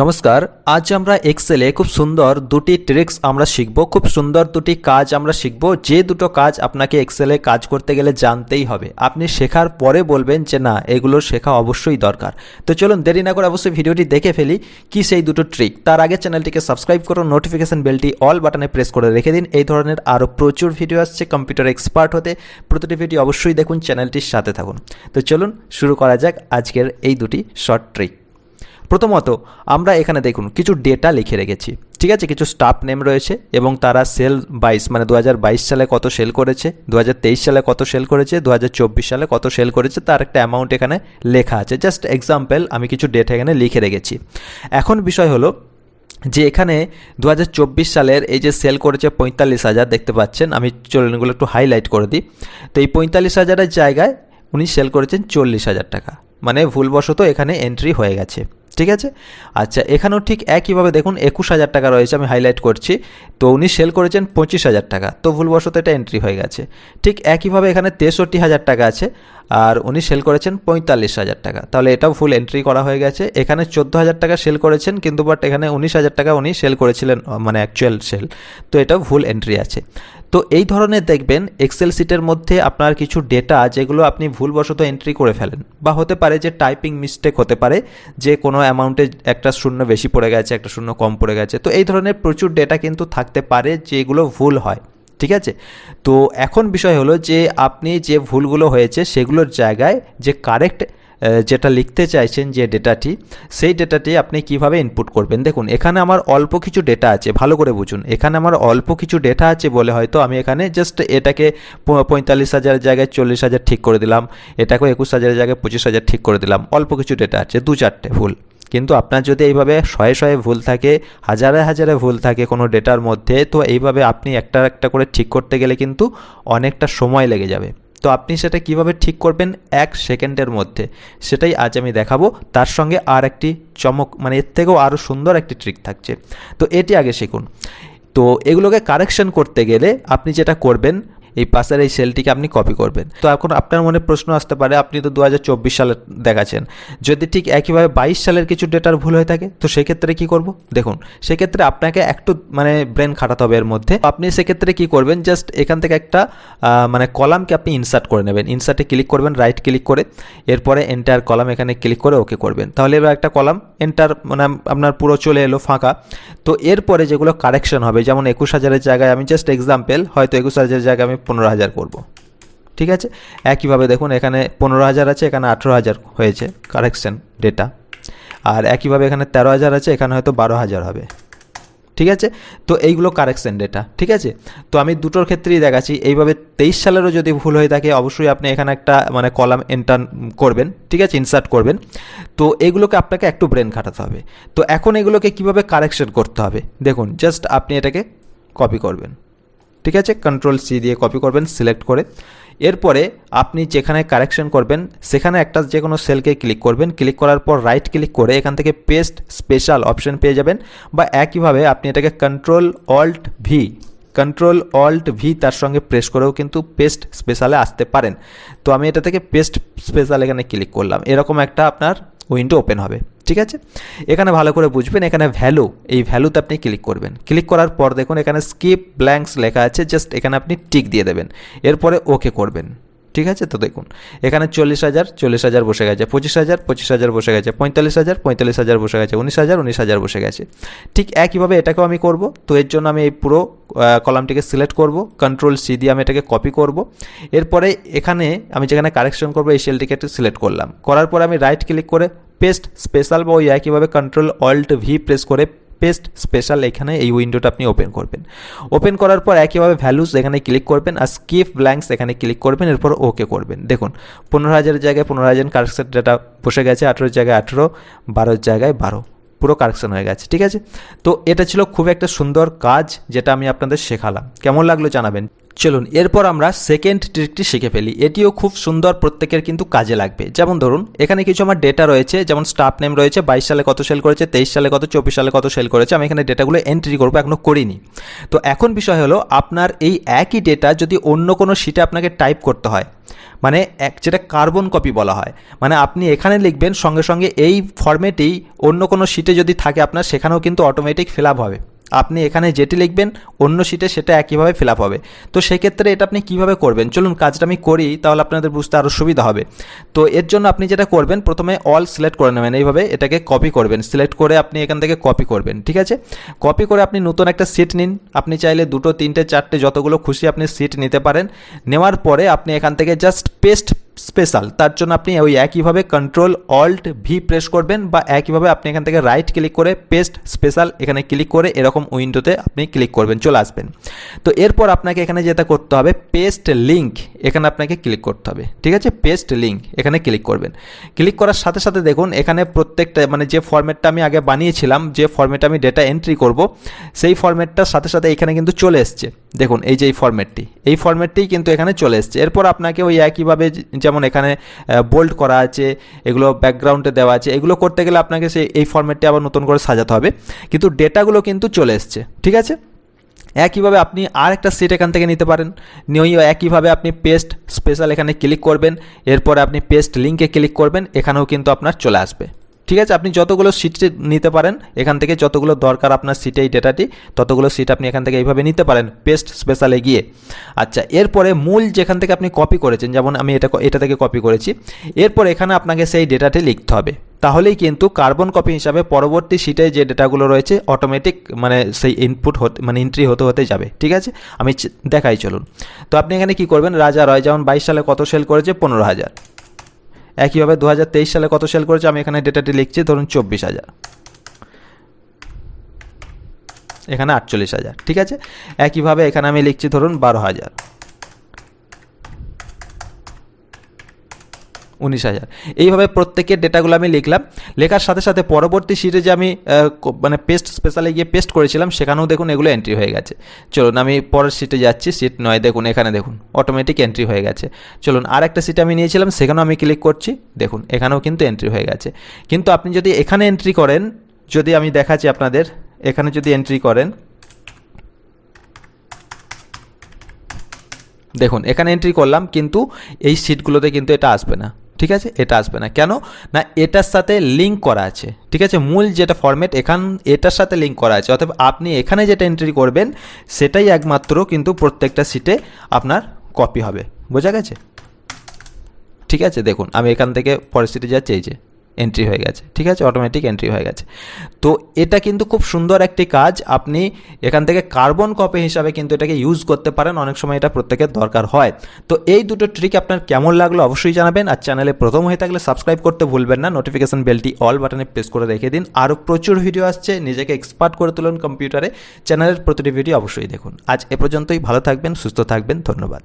নমস্কার, আজ আমরা এক্সেলে খুব সুন্দর দুটি ট্রিক্স আমরা শিখব, খুব সুন্দর দুটি কাজ আমরা শিখব, যে দুটো কাজ আপনাকে এক্সেলে কাজ করতে গেলে জানতেই হবে। আপনি শেখার পরে বলবেন যে না, এগুলো শেখা অবশ্যই দরকার। তো চলুন দেরি না করে অবশ্যই ভিডিওটি দেখে ফেলি কি সেই দুটো ট্রিক তার আগে চ্যানেলটিকে সাবস্ক্রাইব করুন নোটিফিকেশন বেলটি অল বাটনে প্রেস করে রেখে দিন। এই ধরনের আরও প্রচুর ভিডিও আসছে কম্পিউটার এক্সপার্ট হতে। প্রতিটি ভিডিও অবশ্যই দেখুন, চ্যানেলটির সাথে থাকুন। তো চলুন শুরু করা যাক আজকের এই দুটি শর্ট ট্রিক প্রথমত, আমরা এখানে দেখুন, কিছু ডেটা লিখে রেখেছি। ঠিক আছে? কিছু স্টাফ নেম রয়েছে এবং তারা সেল বাইশ মানে দু হাজার বাইশ সালে কত সেল করেছে দু হাজার তেইশ সালে কত সেল করেছে দু হাজার চব্বিশ সালে কত সেল করেছে, তার একটা অ্যামাউন্ট এখানে লেখা আছে। জাস্ট এক্সাম্পল আমি কিছু ডেটা এখানে লিখে রেখেছি। এখন বিষয় হলো যে এখানে দু হাজার চব্বিশ সালের এই যে সেল করেছে পঁয়তাল্লিশ হাজার, দেখতে পাচ্ছেন? আমি চলনগুলো একটু হাইলাইট করে দিই। তো এই পঁয়তাল্লিশ হাজারের জায়গায় উনি সেল করেছেন চল্লিশ হাজার টাকা। মানে ভুলবশত এখানে এন্ট্রি হয়ে গেছে। ঠিক আছে? আচ্ছা এখানেও ঠিক একইভাবে দেখুন, একুশ হাজার টাকা রয়েছে, আমি হাইলাইট করছি। তো উনি সেল করেছেন পঁচিশ হাজার টাকা। তো ভুলবশত এটা এন্ট্রি হয়ে গেছে। ঠিক একইভাবে এখানে তেষট্টি হাজার টাকা আছে, আর উনি সেল করেছেন পঁয়তাল্লিশ হাজার টাকা। তাহলে এটাও ফুল এন্ট্রি করা হয়ে গেছে। এখানে চোদ্দ হাজার টাকা সেল করেছেন, কিন্তু বাট এখানে উনিশ হাজার টাকা উনি সেল করেছিলেন মানে অ্যাকচুয়াল সেল তো এটাও ভুল এন্ট্রি আছে। তো এই ধরনের দেখবেন এক্সেল সিটের মধ্যে আপনার কিছু ডেটা যেগুলো আপনি ভুলবশত এন্ট্রি করে ফেলেন বা হতে পারে যে টাইপিং মিস্টেক হতে পারে, যে কোনো অ্যামাউন্টে একটা শূন্য বেশি পড়ে গেছে, একটা শূন্য কম পড়ে গেছে। তো এই ধরনের প্রচুর ডেটা কিন্তু থাকতে পারে যেগুলো ভুল হয়, ঠিক আছে? তো এখন বিষয় হলো যে আপনি যে ভুলগুলো হয়েছে সেগুলোর জায়গায় যে কারেক্ট যেটা লিখতে চাইছেন যে ডেটাটি, সেই ডেটাটি আপনি কীভাবে ইনপুট করবেন? দেখুন, এখানে আমার অল্প কিছু ডেটা আছে, ভালো করে বুঝুন। এখানে আমার অল্প কিছু ডেটা আছে বলে হয়তো আমি এখানে জাস্ট এটাকে পঁয়তাল্লিশ হাজারের জায়গায় চল্লিশ হাজার ঠিক করে দিলাম, এটাকেও একুশ হাজারের জায়গায় পঁচিশ হাজার ঠিক করে দিলাম। অল্প কিছু ডেটা আছে, দু চারটে ভুল। কিন্তু আপনার যদি এইভাবে শয়ে শয়ে ভুল থাকে, হাজারে হাজারে ভুল থাকে কোনো ডেটার মধ্যে, তো এইভাবে আপনি একটা একটা করে ঠিক করতে গেলে কিন্তু অনেকটা সময় লেগে যাবে। তো আপনি সেটা কীভাবে ঠিক করবেন এক সেকেন্ডের মধ্যে? সেটাই আজ আমি দেখাবো। তার সঙ্গে আর একটি চমক মানে এর থেকেও আরও সুন্দর একটি ট্রিক থাকছে। তো এটি আগে শিখুন। তো এগুলোকে কারেকশন করতে গেলে আপনি যেটা করবেন এই পাশের এই সেলটিকে আপনি কপি করবেন। তো এখন আপনার মনে প্রশ্ন আসতে পারে, আপনি তো দু হাজার চব্বিশ সালে দেখাচ্ছেন। যদি ঠিক একইভাবে বাইশ সালের কিছু ডেটার ভুল হয়ে থাকে, তো সেক্ষেত্রে কি করব? দেখুন, সেক্ষেত্রে আপনাকে একটু মানে ব্রেন খাটাতে হবে এর মধ্যে। আপনি সেক্ষেত্রে কি করবেন জাস্ট এখান থেকে একটা মানে কলামকে আপনি ইনসার্ট করে নেবেন। ইনসার্টে ক্লিক করবেন রাইট ক্লিক করে, এরপরে এন্টার কলাম এখানে ক্লিক করে ওকে করবেন। তাহলে এবার একটা কলাম এন্টার মানে আপনার পুরো চলে এলো, ফাঁকা। তো এরপরে যেগুলো কারেকশন হবে, যেমন একুশ হাজারের জায়গায় আমি জাস্ট এক্সাম্পল হয়তো একুশ হাজারের জায়গায় আমি পনেরো হাজার করব। ঠিক আছে? একইভাবে দেখুন, এখানে পনেরো হাজার আছে, এখানে আঠেরো হাজার হয়েছে কারেকশন ডেটা আর একইভাবে এখানে তেরো হাজার আছে, এখানে হয়তো বারো হাজার হবে। ঠিক আছে? তো এইগুলো কারেকশন ডেটা ঠিক আছে? তো আমি দুটোর ক্ষেত্রেই দেখাচ্ছি, এইভাবে তেইশ সালেরও যদি ভুল হয়ে থাকে, অবশ্যই আপনি এখানে একটা মানে কলাম এন্টার করবেন, ঠিক আছে? ইনসার্ট করবেন। তো এগুলোকে আপনাকে একটু ব্রেন খাটাতে হবে। তো এখন এগুলোকে কীভাবে কারেকশন করতে হবে? দেখুন জাস্ট আপনি এটাকে কপি করবেন। ঠিক আছে? কন্ট্রোল সি দিয়ে কপি করবেন সিলেক্ট করে। এরপরে আপনি যেখানে কারেকশন করবেন, সেখানে একটা যে কোনো সেলকে ক্লিক করবেন। ক্লিক করার পর রাইট ক্লিক করে এখান থেকে পেস্ট স্পেশাল অপশন পেয়ে যাবেন বা একইভাবে আপনি এটাকে control alt V control alt V তার সঙ্গে প্রেস করেও কিন্তু পেস্ট স্পেশালে আসতে পারেন। তো আমি এটা থেকে পেস্ট স্পেশাল এখানে ক্লিক করলাম। এরকম একটা আপনার উইন্ডো ওপেন হবে। ঠিক আছে? এখানে ভালো করে বুঝবেন, এখানে ভ্যালু এই ভ্যালুতে আপনি ক্লিক করবেন। ক্লিক করার পর দেখুন, এখানে স্কিপ ব্ল্যাঙ্কস লেখা আছে জাস্ট এখানে আপনি টিক দিয়ে দেবেন। এরপরে ওকে করবেন। ঠিক আছে? তো দেখুন, এখানে চল্লিশ হাজার চল্লিশ হাজার বসে গেছে, পঁচিশ হাজার পঁচিশ হাজার বসে গেছে, পঁয়তাল্লিশ হাজার পঁয়তাল্লিশ হাজার বসে গেছে, উনিশ হাজার উনিশ হাজার বসে গেছে। ঠিক একইভাবে এটাকেও আমি করব, তো এর জন্য আমি এই পুরো কলামটিকে সিলেক্ট করব কন্ট্রোল সি দিয়ে আমি এটাকে কপি করব। এরপরে এখানে আমি যেখানে কারেকশন করব, এই সেলটিকে একটু সিলেক্ট করলাম। করার পরে আমি রাইট ক্লিক করে পেস্ট স্পেশাল বা ওই একইভাবে কন্ট্রোল অল্ট ভি প্রেস করে পেস্ট স্পেশাল এখানে এই উইন্ডোটা আপনি ওপেন করবেন। ওপেন করার পর একইভাবে ভ্যালুস এখানে ক্লিক করবেন আর স্কিপ ব্ল্যাঙ্কস এখানে ক্লিক করবেন, এরপর ওকে করবেন। দেখুন, পনেরো হাজারের জায়গায় পনেরো হাজার কারেকশন ডেটা বসে গেছে আঠেরোর জায়গায় আঠেরো বারোর জায়গায় বারো। পুরো কারেকশন হয়ে গেছে, ঠিক আছে? তো এটা ছিল খুব একটা সুন্দর কাজ যেটা আমি আপনাদের শেখালাম। কেমন লাগল জানাবেন? চলুন, এরপর আমরা সেকেন্ড ট্রিকটি শিখে ফেলি। এটিও খুব সুন্দর, প্রত্যেকের কিন্তু কাজে লাগবে। যেমন ধরুন, এখানে কিছু আমার ডেটা রয়েছে, যেমন স্টাফ নেম রয়েছে, বাইশ সালে কত সেল করেছে, তেইশ সালে কত, চব্বিশ সালে কত সেল করেছে, আমি এখানে ডেটাগুলো এন্ট্রি করব এখনও করিনি। তো এখন বিষয় হলো, আপনার এই একই ডেটা যদি অন্য কোনো শিটে আপনাকে টাইপ করতে হয় মানে এক, যেটা কার্বন কপি বলা হয় মানে আপনি এখানে লিখবেন সঙ্গে সঙ্গে এই ফর্মেটেই অন্য কোনো শিটে যদি থাকে আপনার, সেখানেও কিন্তু অটোমেটিক ফিল হবে। আপনি এখানে যেটি লিখবেন, অন্য শিটে সেটা একইভাবে ফিল হবে। তো সেক্ষেত্রে এটা আপনি কীভাবে করবেন? চলুন কাজটা আমি করি, তাহলে আপনাদের বুঝতে আরও সুবিধা হবে। তো এর জন্য আপনি যেটা করবেন, প্রথমে অল সিলেক্ট করে নেবেন। এইভাবে এটাকে কপি করবেন। সিলেক্ট করে আপনি এখান থেকে কপি করবেন, ঠিক আছে? কপি করে আপনি নতুন একটা সিট নিন। আপনি চাইলে দুটো, তিনটে, চারটে যতগুলো খুশি আপনি সিট নিতে পারেন। নেওয়ার পরে আপনি এখান থেকে জাস্ট পেস্ট স্পেশাল তার জন্য আপনি ওই একইভাবে কন্ট্রোল অল্ট ভি প্রেস করবেন বা একইভাবে আপনি এখান থেকে রাইট ক্লিক করে পেস্ট স্পেশাল এখানে ক্লিক করে এরকম উইন্ডোতে আপনি ক্লিক করবেন, চলে আসবেন। তো এরপর আপনাকে এখানে যেটা করতে হবে পেস্ট লিঙ্ক এখানে আপনাকে ক্লিক করতে হবে, ঠিক আছে? পেস্ট লিঙ্ক এখানে ক্লিক করবেন। ক্লিক করার সাথে সাথে দেখুন, এখানে প্রত্যেকটা মানে যে ফর্ম্যাটটা আমি আগে বানিয়েছিলাম, যে ফর্ম্যাটে আমি ডেটা এন্ট্রি করব, সেই ফর্ম্যাটটার সাথে সাথে এখানে কিন্তু চলে এসছে। দেখুন, এই যে এই ফর্ম্যাটটি এই ফর্ম্যাটটি কিন্তু এখানে চলে এসছে। এরপর আপনাকে ওই একইভাবে যেমন এখানে বোল্ড করা আছে, এগুলো ব্যাকগ্রাউন্ডে দেওয়া আছে, এগুলো করতে গেলে আপনাকে সেই, এই ফর্ম্যাটটি আবার নতুন করে সাজাতে হবে। কিন্তু ডেটাগুলো কিন্তু চলে এসছে, ঠিক আছে? একইভাবে আপনি আর একটা সিট এখান থেকে নিতে পারেন। নিয়ে একইভাবে আপনি পেস্ট স্পেশাল এখানে ক্লিক করবেন। এরপরে আপনি পেস্ট লিঙ্কে ক্লিক করবেন। এখানেও কিন্তু আপনার চলে আসবে। ঠিক আছে, আপনি যতগুলো সিট নিতে পারেন, এখান থেকে যতগুলো দরকার আপনার সিটে এই ডেটাটি ততগুলো সিট আপনি এখান থেকে এইভাবে নিতে পারেন পেস্ট স্পেশালে গিয়ে। আচ্ছা এরপরে মূল যেখান থেকে আপনি কপি করেছেন, যেমন আমি এটা এটা থেকে কপি করেছি, এরপর এখানে আপনাকে সেই ডেটাটি লিখতে হবে। তাহলেই কিন্তু কার্বন কপি হিসাবে পরবর্তী সিটে যে ডেটাগুলো রয়েছে অটোমেটিক মানে সেই ইনপুট হতে মানে এন্ট্রি হতে হতে যাবে, ঠিক আছে? আমি দেখাই চলুন। তো আপনি এখানে কি করবেন, রাজা রয় যেমন বাইশ সালে কত সেল করেছে? পনেরো হাজার। একইভাবে দু হাজার তেইশ সালে কত সেল করেছে? আমি এখানে ডেটাটি লিখছি, ধরুন চব্বিশ হাজার। এখানে আটচল্লিশ হাজার, ঠিক আছে? একইভাবে এখানে আমি লিখছি, ধরুন বারো হাজার। উনিশ হাজার। এইভাবে প্রত্যেকের ডেটাগুলো আমি লিখলাম। লেখার সাথে সাথে পরবর্তী সিটে যে আমি মানে পেস্ট স্পেশালে গিয়ে পেস্ট করেছিলাম, সেখানেও দেখুন এগুলো এন্ট্রি হয়ে গেছে। চলুন, আমি পরের সিটে যাচ্ছি। সিট নয়, দেখুন, এখানে দেখুন অটোমেটিক এন্ট্রি হয়ে গেছে। চলুন আর একটা সিটে আমি নিয়েছিলাম, সেখানেও আমি ক্লিক করছি। দেখুন, এখানেও কিন্তু এন্ট্রি হয়ে গেছে। কিন্তু আপনি যদি এখানে এন্ট্রি করেন, যদি আমি দেখাচ্ছি আপনাদের, এখানে যদি এন্ট্রি করেন, দেখুন, এখানে এন্ট্রি করলাম, কিন্তু এই সিটগুলোতে কিন্তু এটা আসবে না। ঠিক আছে? এটা আসবে না। কেন? না, এটার সাথে লিঙ্ক করা আছে। ঠিক আছে? মূল যেটা ফর্ম্যাট এখান, এটার সাথে লিঙ্ক করা আছে। অর্থাৎ আপনি এখানে যেটা এন্ট্রি করবেন, সেটাই একমাত্র কিন্তু প্রত্যেকটা সিটে আপনার কপি হবে। বোঝা গেছে? ঠিক আছে? দেখুন, আমি এখান থেকে পরের সিটে যাচ্ছি, এই যে। এন্ট্রি হয়ে গেছে, ঠিক আছে? অটোমেটিক এন্ট্রি হয়ে গেছে। তো এটা কিন্তু খুব সুন্দর একটি কাজ। আপনি এখান থেকে কার্বন কপি হিসাবে কিন্তু এটাকে ইউজ করতে পারেন। অনেক সময় এটা প্রত্যেকের দরকার হয়। তো এই দুটো ট্রিক আপনার কেমন লাগল অবশ্যই জানাবেন। আর চ্যানেলে প্রথম হয়ে থাকলে সাবস্ক্রাইব করতে ভুলবেন না। নোটিফিকেশন বেলটি অল বাটনে প্রেস করে রেখে দিন। আরও প্রচুর ভিডিও আসছে। নিজেকে এক্সপার্ট করে তুলুন কম্পিউটারে চ্যানেলের প্রতিটি ভিডিও অবশ্যই দেখুন। আজ এ পর্যন্তই। ভালো থাকবেন, সুস্থ থাকবেন। ধন্যবাদ।